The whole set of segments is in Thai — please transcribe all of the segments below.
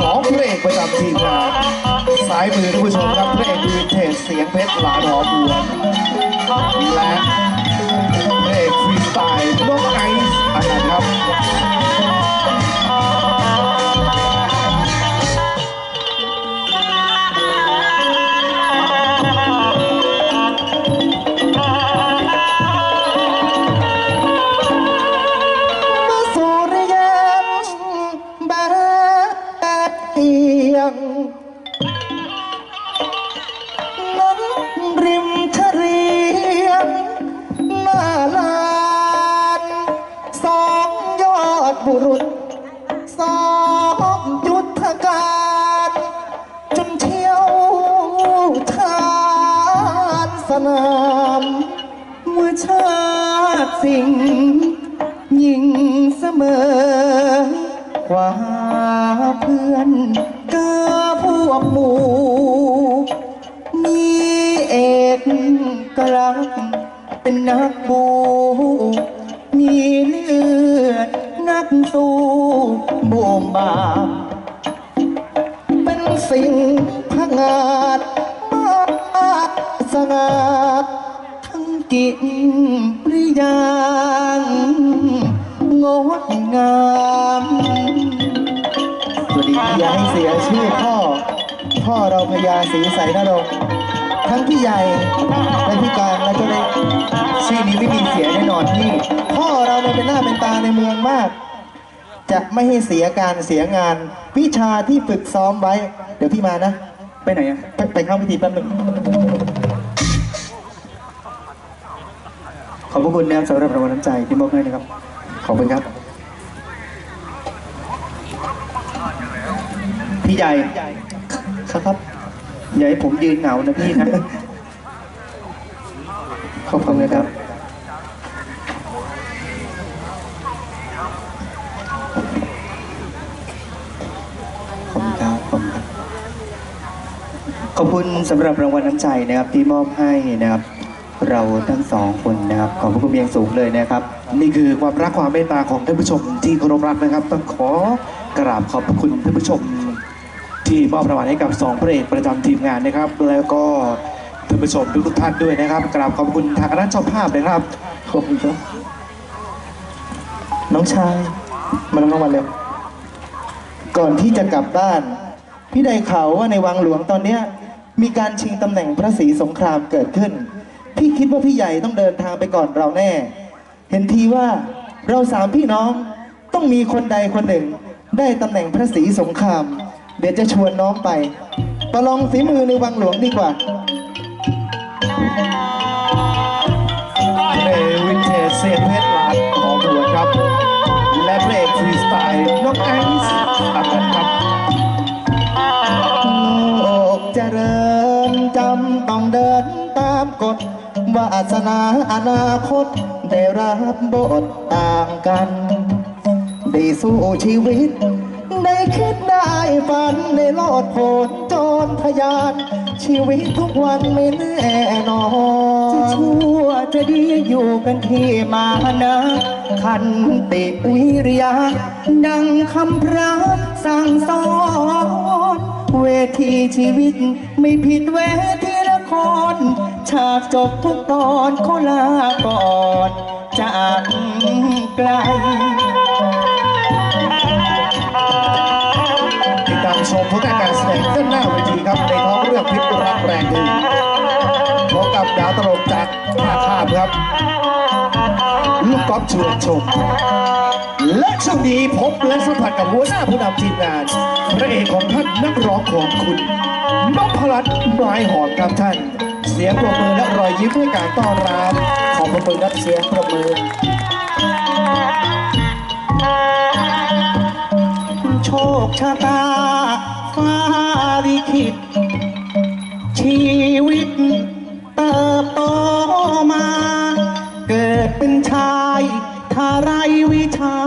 สองพระเอกประจำทีมงานซ้ายมือท่านผู้ชมครับพระเอกวินเทจเสียงเพชรหลานหอบัวและ บุรุษสองยุทธการจนเที่ยวทานสนามเมื่อชาติสิงยิ่งเสมอกว่าเพื่อนกาพวกหมู่มีเอกกลักเป็นนักบู สิ่งพงาดสง่าทั้งกิริยางงดงามสวัสดีอย่าให้เสียชื่อพ่อ พ่อเราพญาศรีใสนรงค์ทั้งพี่ใหญ่ และพี่การและเจ้าเล็กชื่อนี้ไม่มีเสียแน่นอนพี่ พ่อเราเนี่ยเป็นหน้าเป็นตาในเมืองมาก จะไม่ให้เสียการเสียงาน วิชาที่ฝึกซ้อมไว้ เดี๋ยวพี่มานะ ไปไหนอะไปไปเข้าพิธีแป๊บหนึงขอบพระคุณนะครับสำหรับรางวัลน้ำใจที่มอบให้นะครับ ขอบคุณครับ พี่ใหญ่ครับครับอย่าให้ผมยืนเหงานะพี่นะ ขอบคุณนะครับ ขอบคุณครับขอบคุณครับ ขอบคุณสำหรับรางวัลน้ำใจนะครับที่มอบให้นะครับ เราทั้งสองคนนะครับขอบพระคุณเพียงสูงเลยนะครับ นี่คือความรักความเมตตาของท่านผู้ชมที่เคารพรักนะครับ ต้องขอกราบขอบพระคุณท่านผู้ชม ที่มอบรางวัลให้กับสองพระเอกประจำทีมงานนะครับ แล้วก็ท่านผู้ชมทุกท่านด้วยนะครับกราบขอบคุณทางคณะเจ้าภาพนะครับขอบคุณครับน้องชายมารับรางวัลเร็วก่อนที่จะกลับบ้าน พี่ได้ข่าวว่าในวังหลวงตอนเนี้ย มีการชิงตำแหน่งพระศรีสงครามเกิดขึ้น พี่คิดว่าพี่ใหญ่ต้องเดินทางไปก่อนเราแน่ เห็นทีว่าเราสามพี่น้องต้องมีคนใดคนหนึ่ง ได้ตำแหน่งพระศรีสงคราม เดี๋ยวจะชวนน้องไป ประลองฝีมือในวังหลวงดีกว่าเพลงวินเทจเสียงเพชรลานหอบัวครับ และเพลงฟรีสไตล์น้องไอซ์ กฎวาสนาอนาคต ได้รับบทต่างกัน ได้สู้ชีวิต ได้คิดได้ฝันได้โลดโผนจนทยาน ชีวิตทุกวันไม่แน่นอน จะชั่วจะดีอยู่กันที่มานะขันติวิริยะ ดังคำพระสั่งสอนเวทีชีวิตไม่ผิดเวทีละคร ฉากจบทุกตอนขอลาก่อนจากไกลติดตามชมผลงานการแสดงด้นหน้าเวทีครับ ในท้องเรื่องพิษรักแรงดีพบกับดาวตลกจากท่าข้ามครับลูกกอล์ฟชวนชม และช่วงนี้พบและสัมผัสกับหัวหน้าผู้นำทีมงานพระเอกของท่านนักร้องของคุณนพรัตน์ไม้หอมครับท่าน เสียงปรบมือและรอยยิ้มด้วยการต้อนรับขอบพระคุณครับเสียงปรบมือโชคชะตาฟ้าลิขิตชีวิตเติบโตมา เกิดเป็นชายถ้าไรวิชา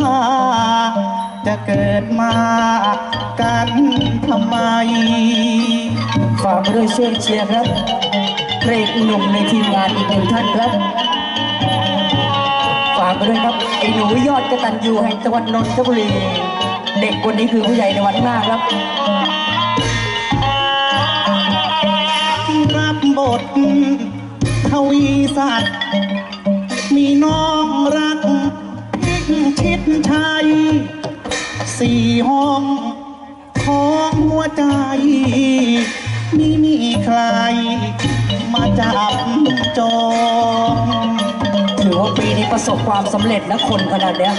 จะเกิดมากันทำไมฝากด้วยช่วยเชียร์ครับ พลงหนุ่มในทีมงานอีกหนึ่งท่านครับ ฝากไปด้วยครับไอ้หนูยอดกระตัญญูแห่งจังหวัดนนทบุรี เด็กคนนี้คือผู้ใหญ่ในวันหน้าครับรับบททวีสัตว์มีน้องรักพิกชิดชัยสี่ห้องของหัวใจ ไม่มีใคร มาจับจองถือว่าปีนี้ประสบความสำเร็จนะคนขนาดเนี้ย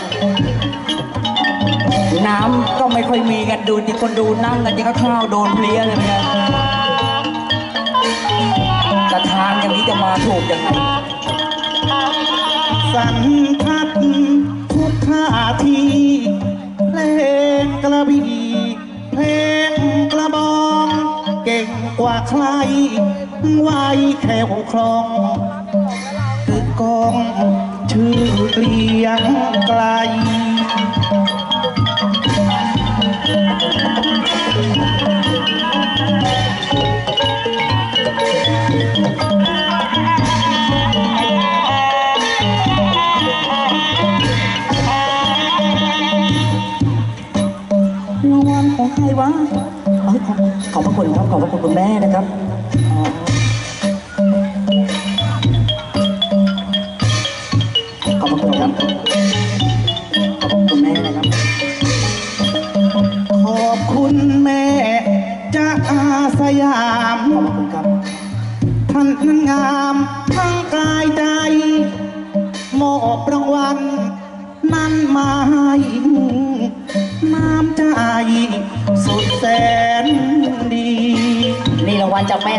น้ำก็ไม่ค่อยมีกันดูที่คนดูนั่งกันยังก็ข้าวโดนเพลี้ยเลยเนี่ยแต่ทางอย่างนี้จะมาถูกยังไงสันทัดทุกท่าทีเพลงกระบี่เพลงกระบอง เก่งกว่าใคร ไว้แค่วคลองคือกองชื่อเกลียงไกลรางวัลของใครวะเอ้ยขอบขอบพระคุณครับ ขอบพระคุณคุณแม่นะครับ อ๋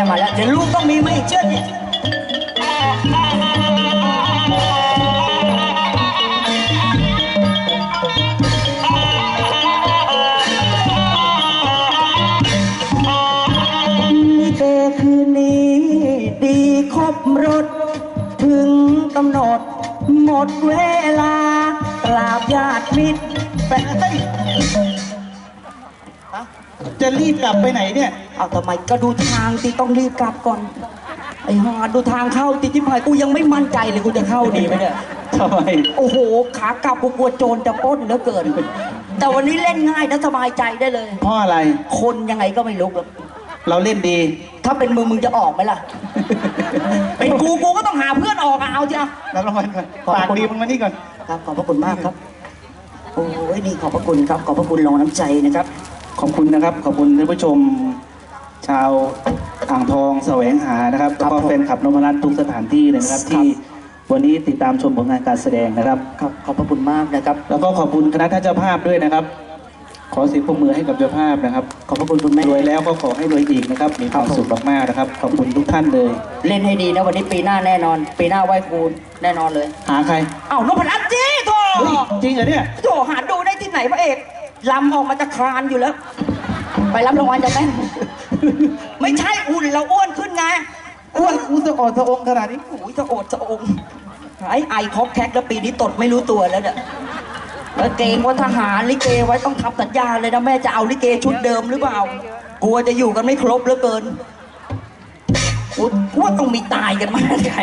มาแล้ว เดี๋ยวลูกต้องมีมาอีกเชื่อดินี่เกคืนนี้ดีครบรถถึงกำหนด หมดเวลากราบญาติมิตรแปะเฮ้ยจะรีบกลับไปไหนเนี่ย เอาทำไมก็ดูทางที่ต้องรีบกลับก่อน ไอ้ห่าดูทางเข้าติที่พายกูยังไม่มั่นใจเลยกูจะเข้าดีไหมเนี่ยทำไมโอ้โห ขากลับกูกลัวโจรจะปล้นเหลือเกิน แต่วันนี้เล่นง่ายนะสบายใจได้เลย เพราะอะไร คนยังไงก็ไม่ลุกหรอกเราเล่นดี ถ้าเป็นมึงมึงจะออกไหมล่ะ เป็นกูกูก็ต้องหาเพื่อนออกอะเอาจ้ะรับรางวัลก่อนขอบคุณปากดีมึงมานี่ก่อน ครับ ขอบพระคุณมากครับ โอ้ยนี่ขอบพระคุณครับ ขอบพระคุณรองน้ำใจนะครับ ขอบคุณนะครับ ขอบคุณท่านผู้ชม ชาวอ่างทองแสวงหานะครับครัแล้วบก็ผมแฟนคลับนมรัตน์ทุกสถานที่เลยนะครับครับ ที่วันนี้ติดตามชมผลงานการแสดงนะครับ ครับขอบพระคุณมากนะครับ แล้วก็ขอบคุณคณะท่านเจ้าภาพด้วยนะครับ ขอเสียงปรบมือให้กับเจ้าภาพนะครับ ขอบพระคุณคุณแม่รวยแล้วก็ขอให้รวยอีกนะครับ มีความสุขมากๆนะครับ ขอบคุณทุกท่านเลย เล่นให้ดีนะวันนี้ปีหน้าแน่นอน ปีหน้าไหว้ครูแน่นอนเลย หาใครเอ้านพรัตน์จีโถเฮ้ยจริงเหรอเนี่ยโถหาดูได้ที่ไหนพระเอกลำออกมาจากคลานอยู่แล้ว ไปรับรางวัลจากแม่ ไม่ใช่อุ่นเราอ้วนขึ้นไง อ้วนกูสะออดสะองขนาดนี้โอ้ยจะโอดจะองไอ้ไอคอกแคกแล้วปีนี้ตดไม่รู้ตัวแล้วเนี่ยแล้วเกรงว่าทหารลิเกไว้ต้องทำสัญญาเลยนะแม่จะเอาลิเกชุดเดิมหรือเปล่ากลัวจะอยู่กันไม่ครบเหลือเกินกูว่าต้องมีตายกันมาไง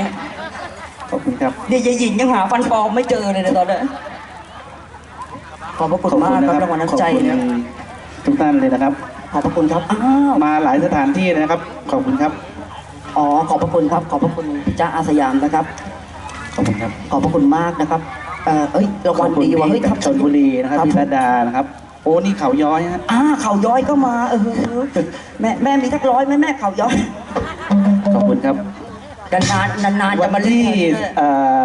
ขอบคุณครับนี่ยายหญิงยังหาฟันปลอมไม่เจอเลยนะตอนนี้ขอบพระคุณมากครับรางวัลน้ำใจขอบคุณนะทุกท่านเลยนะครับ ขอบพระคุณครับอ้าวมาหลายสถานที่นะครับ ขอบคุณครับ อ๋อขอบพระคุณครับ ขอบพระคุณพี่จ้าอาสยามนะครับ ขอบคุณครับ ขอบพระคุณมากนะครับเอ่อเอ้ยรางวัลดีว่ะเฮ้ยกับ ชนบุรีนะครับครับพิรดานะครับ โอ้นี่เขาย้อยฮะอ่าเข่าย้อยก็มา เออแม่แม่มีทักร้อยไหมแม่เข่าย้อยขอบคุณครับนานๆนานๆวัจะนมาเล่ที่นกันเอ่อ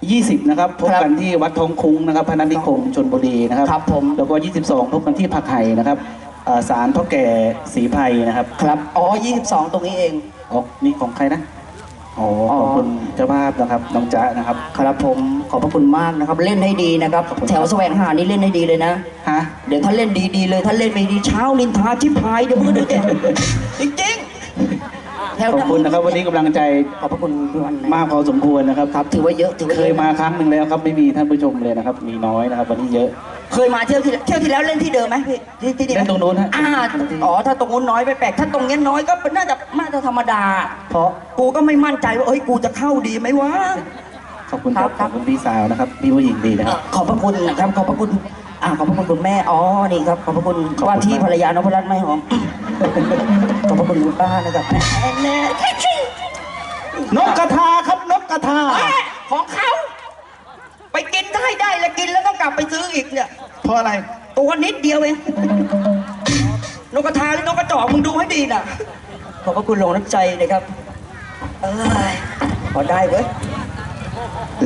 20 นะครับพบครับกันที่วัดทองคุ้งนะครับพนัสนิคมชนบุรีนะครับ ครับผม แล้วก็ 22 พบกันที่ผักไห่นะครับ เอ่อศาลพ่อแก่ศรีไพรนะครับ ครับ อ๋อ 22 ตรงนี้เอง อ๋อ นี่ของใครนะ อ๋อ ขอบคุณเจ้าภาพนะครับ น้องจ๊ะนะครับ ครับผม ขอบพระคุณมากนะครับ เล่นให้ดีนะครับ แถวแสวงหานี่เล่นให้ดีเลยนะ ฮะ เดี๋ยวถ้าเล่นดีๆเลย ถ้าเล่นไม่ดีเช้านินทาชิบหายเดี๋ยวมึงก็ดูเด็จริงๆแถวขอบคุณนะครับ วันนี้กำลังใจ ขอบพระคุณพี่วันนะมากพอสมควรนะครับ ครับ ถือว่าเยอะ ถือว่าเคเยยอะมาครั้งหนึ่งแล้วครับ ไม่มีท่านผู้ชมเลยนะครับ มีน้อยนะครับ วันนี้เยอะ เคยมาเที่ยวที่เที่ยวที่แล้วเล่นที่เดิมไหมพี่ที่ที่ดิมเล่นตรงนู้นฮะ อ่าอ๋อถ้าตรงนู้นน้อยไม่แปลกถ้าตรงนี้น้อยก็น่าจะน่าจะธรรมดา เพราะกูก็ไม่มั่นใจว่าเอ้ยกูจะเข้าดีไหมวะ ขอบคุณครับคขรับอบคุณพี่สาวนะครับพี่ผู้หญิงดีนะครับ ขอบพระคุณนะครับขอบพระคุณอ่าขอบพระคุณคุณแม่อ๋อนี่ครับขอบพระคุณว่าที่ภรรยานพรัตน์ไม่หอมขอบพระคุณคุณป้านะครับแน่นกกระทาครับนกกระทาเอ้ยของเขา ไปกินได้ได้แล้วกินแล้วต้องกลับไปซื้ออีกเนี่ยเพราะอะไร ตัวนิดเดียวเองนกกระทาหรือนกกระจอกมึงดูให้ดีนะขอบพระคุณหลวงน้ำใจนะครับเอ้ยพอได้เว้ย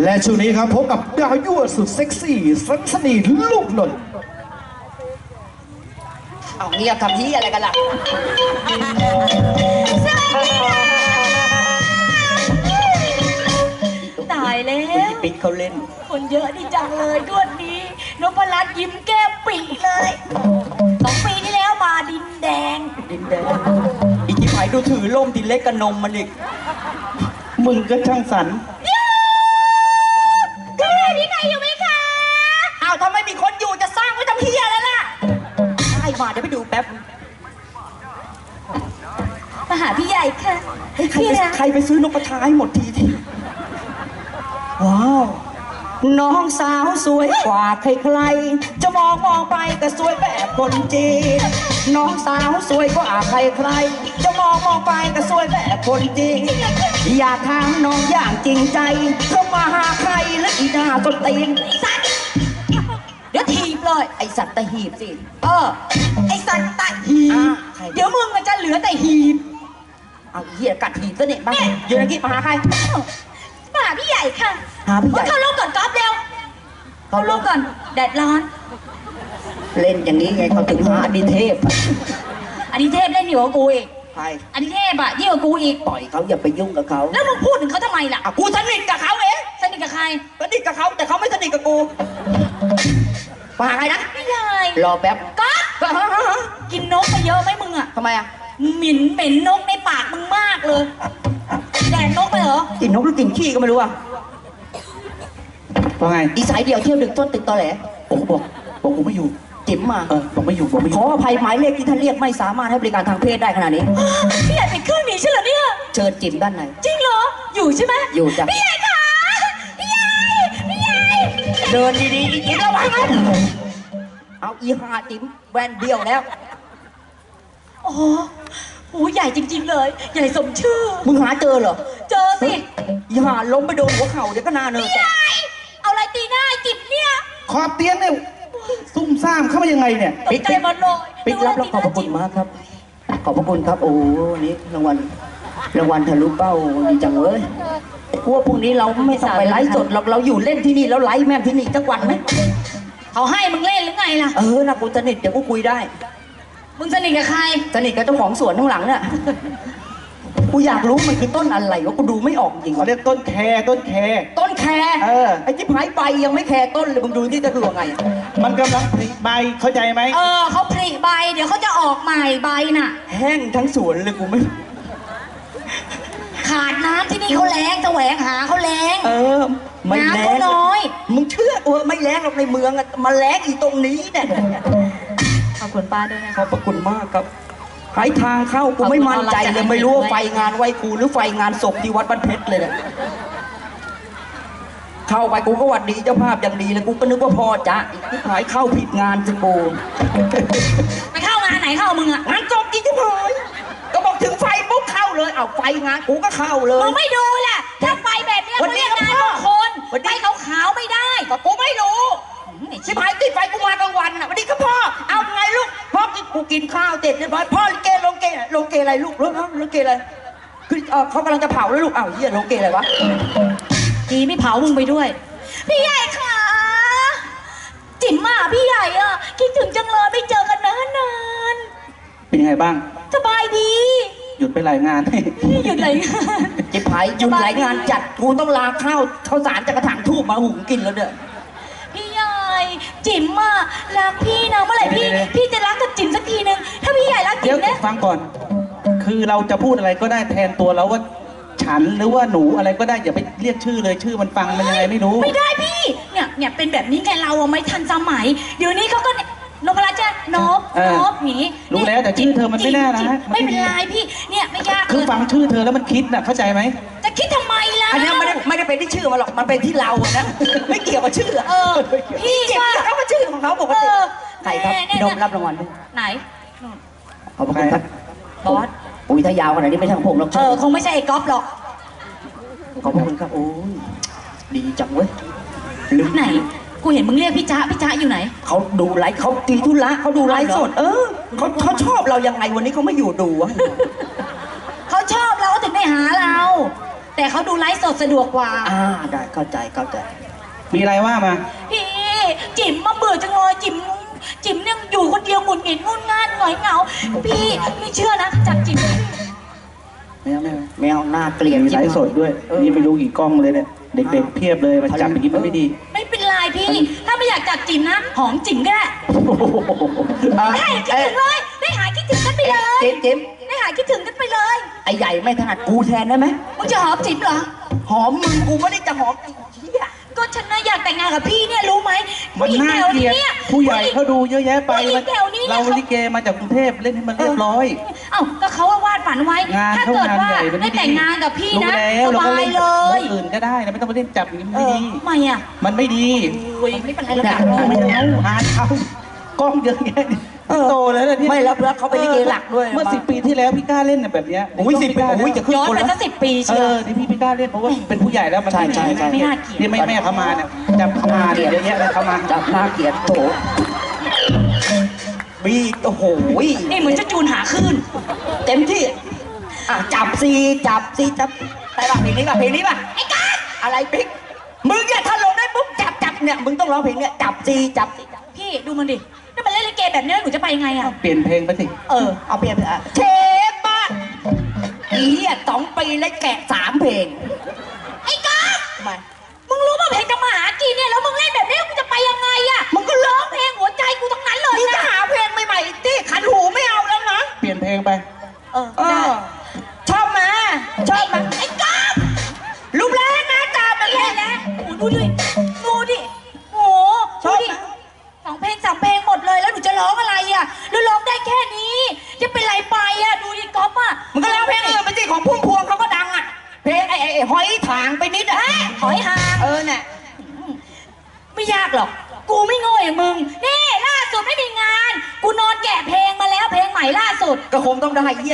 และช่วงนี้ครับพบกับดาวยั่วสุดเซ็กซี่สันสนีลูกหล่นเอาเงียบทำที่อะไรกันล่ะตายแล้คุณวพี่ ปิ๊กเขาเล่น คนเยอะดีจังเลยงวดนี้นพรัตน์ยิ้มแก้มปรีเลยสองปีที่แล้วมาดินแดง ดินแดงอีกที่ผายดูถือล่มทีเล็กกับนมมันอีก มึงก็ช่างสรรพี่พี่ไก่อยู่ไหมคะอ้าวถ้าไม่มีคนอยู่จะสร้างไว้ทำเพี้ยแล้วล่ะใช่มาเดี๋ยวไปดูแป๊บมาหาพี่ใหญ่ค่ะเฮ้ยใครพี่ไปนะใครไปซื้อนกกระทาให้หมดทีที ว้าว น้องสาวสวยกว่าใครๆ จะมองมองไปก็สวยแบบคนจีน น้องสาวสวยกว่าใครๆ จะมองมองไปก็สวยแบบคนจีน อยากถามน้องอย่างจริงใจเธอมาหาใครและอีหน้าต้นตีนสัตว์เดี๋ยวถีบเลย ไอสัตว์ตะหีบสิ เออ ไอสัตว์ตะหีบอะใครเดี๋ยวมึงมันจะเหลือแต่หีบ เอาเหี้ยกัดหีบซะเนี่ยมายืนกี้มาหาใครมาหาพี่ใหญ่ค่ะหาพี่ใหญ่ เข้าร่มก่อนก๊อฟเร็วเข้าร่มก่อนแดดร้อน เล่นอย่างนี้ไงเขาถึงหาอดิเทพอะอันนี้เทพเล่นอยู่กับกูอีกใครอันนี้เทพอะยิ่งกว่ากูอีก ปล่อยเขาอย่าไปยุ่งกับเขาแล้วมึงพูดถึงเขาทำไมล่ะอะกูสนิทกับเขาเองสนิทกับใครสนิทกับเขาแต่เขาไม่สนิทกับกูมาหาใครนะพี่ใหญ่รอแป๊บก๊อฟก็ฮะฮะฮะกินนกไปเยอะไหมมึงอะทำไมอะ หมิ่นเหม็นนกในปากมึงมากเลย แดกนกไปเหรอกินนกหรือกินขี้ก็ไม่รู้อะว่าไงอีสายเดียวเที่ยวดึกต้นติดตอแหลผมบอกบอกกูไม่อยู่ จิ๋มมาเออบอกไม่อยู่บอกไม่อขยู่ออภัยหมายเลขที่ท่านเรียกไม่สามารถให้บริการทางเพศได้ขนาดนี้ พี่ใหญ่เป็นเครื่องหนีใช่เหรอเนี่ย เชิญจิ๋มด้านใน จริงเหรอ อยู่ใช่ไหมอยู่จ้ะ พี่ใหญ่ค่ะพี่ใหญ่พี่ใหญ่เดินดีๆอีจิ๋มระวังนะเอาอีหาจิ๋มแวนเดียวแล้วโอ้โหโอ้ใหญ่จริง ๆ เลย ใหญ่สมชื่อ มึงหาเจอเหรอเจอสิอีหาล้มไปโดนหัวเข่าเดี๋ยวก็หนาเนินพี่ใหญ่เอาอะไรตีหน้าไอ้จิบเนี่ยขอบเตียงเนี่ยซุ่มซ่ามเข้ามายังไงเนี่ย ตกใจหมดเลยปิ๊กรับแล้วขอบพระคุณมากครับ ขอบพระคุณครับโอ้โหวันนี้รางวัลรางวัลทะลุเป้าดีจังเลยพวกพวกนี้เราไม่ต้องไปไลฟ์สดเราเราอยู่เล่นที่นี่แล้วไลฟ์แม่งที่นี่จักวันไหมเขาให้มึงเล่นหรือไงล่ะ เออนะกูสนิทเดี๋ยวกูคุยได้ มึงสนิทกับใครสนิทกับเจ้าของสวนข้างหลังเนี่ยกูอยากรู้มันคือต้นอะไรวะกูดูไม่ออกจริงเขาเรียกต้นแคต้นแคต้นแคร์เออไอ้ที่หายไปยังไม่แคร์ต้นเลยมึงดูที่จะคือว่าไงมันกำลังผลิใบเข้าใจไหมเออเขาผลิใบ เดี๋ยวเขาจะออกใหม่ใบน่ะ แห้งทั้งสวนเลยกูไม่ ขาดน้ำที่นี่เขาแรงแสวงหาเขาแรงเออ ไม่น้ำแรเขางน้อย มึงเชื่อกูเถอะไม่แรงหรอกในเมืองอะมาแรงอีตรงนี้เนี่ยขอบ คุณป้าด้วยนะขอบพระคุณมากครับหายทางเข้ากูไม่มั่นใจเลยไม่รู้ว่าไฟงานไหวครูหรือไฟงานศพที่วัดบ้านเพชรเลยเนี่ยเข้าไปกูก็หวัดดีเจ้าภาพอย่างดีเลยกูก็นึกว่าพ่อจ๊ะที่หายเข้าผิดงานสิกูไปเข้างานไหนเข้ามึงอะงานศพจริงที่พายก็บอกถึงไฟปุ๊บเข้าเลยเอาไฟงานกูก็เข้าเลมึย งไม่ดูแหละถ้าไปแบบเนี้ยวันเขานี้เรียกงานมงคลวันนี้ ไปขาวๆไม่ได้ก็กูไม่รู้ไอ้ชิชิบบหายติดไฟกูมากลางวันอะวันนี้ก็พ่อ เอาไงลูก พ่อ กินกูกินข้าวเสร็จเรียบร้อยพ่อลิเกลงเกลงเกอะไรลูกลูกลูกเกอะไรคือเออเขากำลังจะเผาแล้วลูกอ้าวเฮียลงเกอะไรวะดีไม่เผามึงไปด้วย พี่ใหญ่ค่ะ จิ๋มมาพี่ใหญ่อะคิดถึงจังเลยไม่เจอกันนานๆเป็นยังไงบ้าง สบายดีหยุดไปหลายงาน หยุดเลยจิบหายหยุดหลายงานจัดกูต้องลาข้าวข้าวสารจากกระถางทูบมาหุงกินแล้วเนี่ยพี่ใหญ่ จิ๋มอะรักพี่นะเมื่อไหร่พี่เดี๋ยวๆๆพี่จะรักกับจิ๋มสักทีนึงถ้าพี่ใหญ่รักเดี๋จิ๋ยวมนะ ฟังก่อน คือเราจะพูดอะไรก็ได้แทนตัวเราว่า ฉันหรือว่าหนูอะไรก็ได้อย่าไปเรียกชื่อเลยชื่อมันฟังมันยังไงไม่รู้ ไม่ได้พี่ เนี่ย เนี่ย เป็นแบบนี้ไงเราอะไม่ทันสมัย เดี๋ยวนี้เขาก็เนี่ย นพรัตน์จะนบเออนบหนีรู้แล้วแต่ชื่อเธอมันไม่แน่นะจิ๋มมันไม่ไม่เป็นไรพี่ เนี่ยไม่ยากคือเลยฟังชื่อเธอแล้วมันคิดน่ะเข้าใจไหม จะคิดทำไมล่ะ อันเนี้ยไม่ได้ไม่ได้เป็นที่ชื่อมาหรอก มันเป็นที่เราอะนะ ไม่เกี่ยวกับชื่อเออพี่เกี่ยวว่ากับเขาว่าชื่อของเขาปกเอติอใครครับแน่พี่นมแน่รับรางวัลด้วยไหนขอบพระคุณครับบอสอุ้ยถ้ายาวขนาดนี้ไม่ใช่ของผมหรอกเออคงไม่ใช่ไอ้ก๊อฟหรอก ขอบพระคุณครับโอ้ยดีจังเว้ยลืมไหน กูเห็นมึงเรียกพี่จ๊ะพี่จ๊ะอยู่ไหน เขาดูไลฟ์เขาตีธุระเขาดูไลฟ์สด เออเขาเขาชอบเรายังไงวันนี้เขาไม่อยู่ดูวะเขาชอบเราเขาถึงได้หาเรา แต่เขาดูไลฟ์สดสะดวกกว่า อ่าได้เข้าใจเข้าใจ มีอะไรว่ามา พี่จิ๋มมาเบื่อจังเลยจิ๋มจิ๋มเนี่ยอยู่คนเดียวหงุดหงิดงุนง่านหงอยเหงา พี่ไม่เชื่อนะจับจิ๋มไม่เอาไม่เอาไม่เอาหน้าเกลียดมีไลฟ์สดด้วยเออนี่ไม่รู้กี่กล้องเลยเนี่ยเด็กๆเพียบเลยมาจับอย่างนี้มันไม่ดี ไม่เป็นไร พี่ ถ้าไม่อยากจับจิ๋มนะหอมจิ๋มก็ได้อะได้หายคิดเอ้ยถึงเลย ได้หายคิดถึงกันไปเลยเจ๊มเจ๊มได้หายคิดถึงกันไปเลย ไอ้ใหญ่ไม่ถนัดกูแทนได้ไหมมึงจะหอมจิ๋มเหรอ หอมมึงกูไม่ได้จะหอมไอ้เหี้ย ก็ฉันน่ะอยากแต่งงานกับพี่เนี่ยรู้ไหมมันน่าเกลียดนี่ผู้ใหญ่เขาดูเยอะแยะไปผู้หญิงแถวนี้เนี่ยเราเขาลิเกมาจากกรุงเทพเล่นให้มันเรียบร้อย เอ้าก็เขาว่าวาดฝันไว้ งานถ้าเขาเกิดงานว่าใหญ่มันได้ไม่ดีแต่งงานกับพี่รู้นะแล้วสเราก็บาเล่ยนเลยอื่นก็ได้นะไม่ต้องมาเล่นจับอย่างนี้มันเอไม่อดี ทำไมอะมันไม่ดีโอ้ยไม่เป็นไรแล้วเนี่กัยนไม่เอาหานเขากล้องเยอะแยะนี่เออโตแล้วนะที่ไม่รับแล้วเขาเป็นลิเกหลักด้วยเมื่อสิบปีที่แล้วพี่กล้าเล่นน่ะแบบเนี้ยโอ้ยสิบปีโอ้ยจะขึ้นย้อนคนไปแล้วสักสิบปีเอเชียว อที่พี่พี่กล้าเล่นเพราะว่าเป็นผู้ใหญ่แล้วมันใช่ใช่ใช่ ไม่น่าเกลียดที่ไม่แม่เขามาเนี่ยจับเขามาเนี่ยเยอะแยะเลยเขามา จับหน้าเกลียดโถบี โอ้โหนี่เหมือนจะจูนหาคลื่นเต็มที่อะจับซีจับซีจับไปป่ะเพลงนี้ป่ะเพลงนี้ป่ะไอ้การอะไรปิ๊กมึงเนี่ยถ้าลงได้ปุ๊บจับจับเนี่ยมึงต้องร้องเพลงเนี่ยจับซีจับซีจับพี่ดูมันดินี่มันเล่นลิเกแบบนี้แล้วหนูจะไปยังไงอะเปลี่ยนเพลงไปสิ เออเอาเพลงอะเชฟบ้านอีอะสองปีแล้วแกะสามเพลงไอ้ก๊อฟทำไมมึงรู้ป่ะเพลงจะมาหากินเนี่ยแล้วมึงเล่นแบบนี้กูจะไปยังไงอะมึงก็ร้องเพลงหัวใจกูทั้งนั้นเลยมึงจะนะหาเพลงใหม่ๆที่ขันหูไม่เอาแล้วนะ เปลี่ยนเพลงไป เออเอได้อชอบมาชอบมาไอ้ก๊อฟรูปแรงนะตามมันแย่แรงแล้วนะโอ้ดูดิ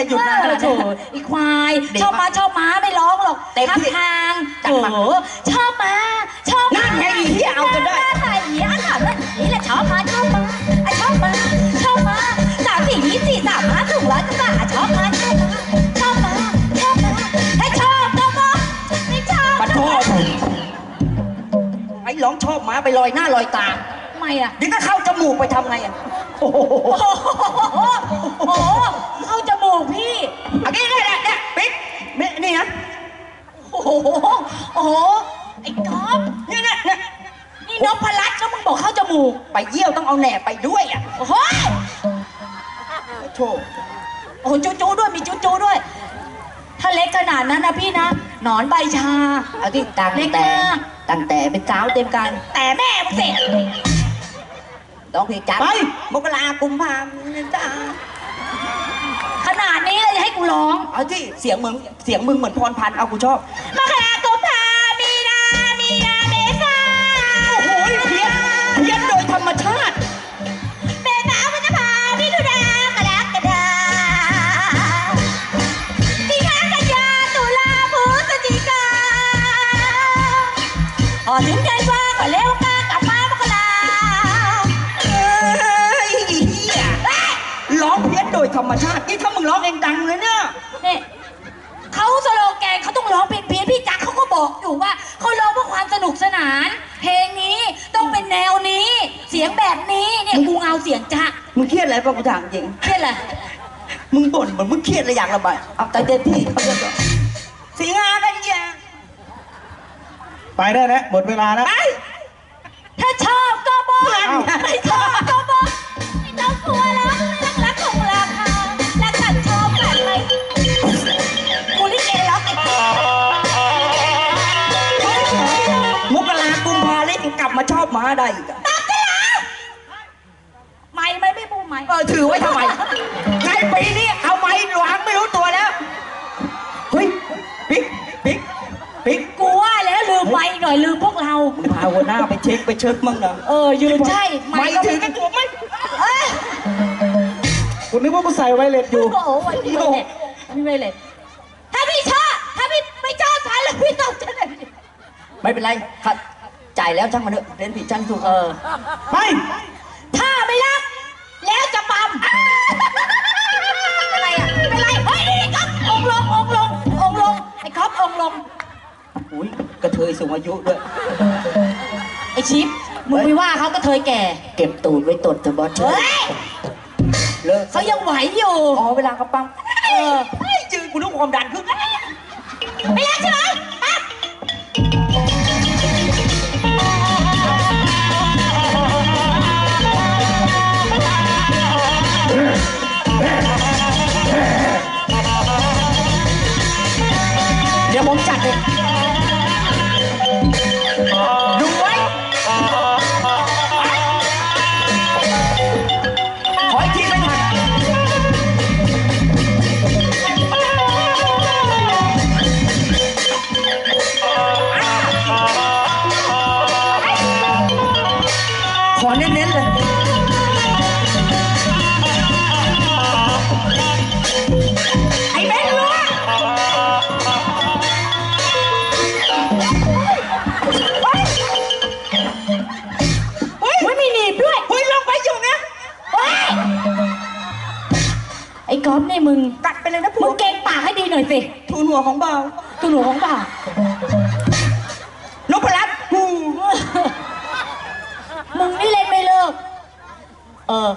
องได้เยี่ยหยุดนะเออโถอีควาย เด็กชอบมาชอบม้าไม่ร้องหรอกเต็มทับที่ทางจัโถมา ชอบมาชอบนั่นไงอีเหี้ยเอาจนได้หน้าตาเหี้ยถามว่นี่แหละชอบมาชอบมาอะชอบมาชอบมาสามสี่ยี่สี่สามห้าถึงร้อยก็อะชอบมาชอบมาชอบมาชอบมาถ้ชอบก็บอกไม่ชอบปัดโทษไอ้ร้องชอบหมาไปลอยหน้าลอยตาทำไมอะ เดี๋ยวก็เข้าจมูกไปทำไงอะโอ้โหโอ้โหเข้าจ กพี่อันนี้เนี่ยเนี่ยเนี่ยปิ๊กนี่นี่นะโอ้โหโอ้โหไอ้ก๊อฟเนี่ยเนี่ยเนี่ยนี่นพรัตน์แล้วมึงบอกเข้าจมูก ไปเยี่ยวต้องเอาแหน่ไปด้วยอะโอ้โหโชว์โอ้โหจูจูด้วยมีจูจูด้วย ถ้าเล็กขนาดนั้นนะพี่นะหนอนใบชาเอาที่ตั้งเล็กแต่มากตั้งแต่เป็นสาวเต็มกัน แต่แม่มึงเสร็จร้องเพลงจัดไปมกรากุมภาพันธ์จ้าข นาดนี้เลยจะให้กูร้อง เอาที่เสียงมึงเสียงมึงเหมือนพรพันธ์เอากูชอบมาแค่กุมภามีนา มีนาเมษาโอ้โหเพี้ยนเพี้ยนโดยธรรมชาติเมษาพฤษภามิถุนากรกฎาสิงหากันยาตุลาพฤศจิกาพอถึงเดือน รรมชาติ นี่ถ้ามึงร้องเองดังเลยเนี่ยเนี่ยเขาสโลแกนเขาต้องร้องเพี้ยนเพี้ยนพี่จักรเขาก็บอกอยู่ว่าเขาร้องเพื่อความสนุกสนาน เพลงนี้ต้องเป็นแนวนี้ เสียงแบบนี้เนี่ยกูเงาเสียงจ๊ะมึงเครียดอะไรป่ะกูถามจริงเช่นอะไรมึงบ่นเหมือนมึงเครียดอะไรอยากระบายเอาแต่เต็มที่เอาเรื่องก่อนสิงหากันยาไปได้แล้วหมดเวลาแล้ว ไป ถ้าชอบก็บอกเอ้าไม่ชอบก็ ได้อีกอะไม่ไม่ไม่บูมไม่เออถือไว้ทำไม ในปีนี้เอาไม้วางไม่รู้ตัวแล้ว เฮ้ย ปิ๊ก ปิ๊ก ปิ๊กกูว่าแล้วอยลืมพวกเรา มึงพาหัวหน้าไปเช็คไปเช็คมั่งนะเออยืนใช่ไม่ถึงกันตัวไม่เอ้ยคุณนึกว่ากูใส่ไวเลสอยู่ โอ้โหวันนี้ไม่เลยไม่ไม่เลยถ้าพี่ชอบถ้าพี่ไม่ชอบฉันแล้วพี่ตบฉันเลย ไม่เป็นไรครับ จ่ายแล้วช่างมันเถอะเล่นผิดช่างถูกเออไปถ้าไม่รักแล้วจะปั๊มเป็นไรอะเป็นไรเฮ้ยนี่ครับองค์ลงองค์ลงองค์ลงไอ้ครอบองค์ลงอุ้ยกระเทยสูงอายุด้วยไอ้ชิปมึงไปว่าเขาก็เทยแก่เก็บตูดไว้ตดเถอะบอสเชิญเฮ้ยเลิกเขายังไหวอยู่อ๋อเวลาเขาปั๊มเออเฮ้ยยืนกูนึกความดันขึ้นไม่รักใช่ไหม มึง กัดไปเลยนะมึผัวงเก่งปากให้ดีหน่อยสิทูนหัวของเบาตัวหนูของป่านพรัตน์หูมึงนี่เล่นไม่เลิก เออ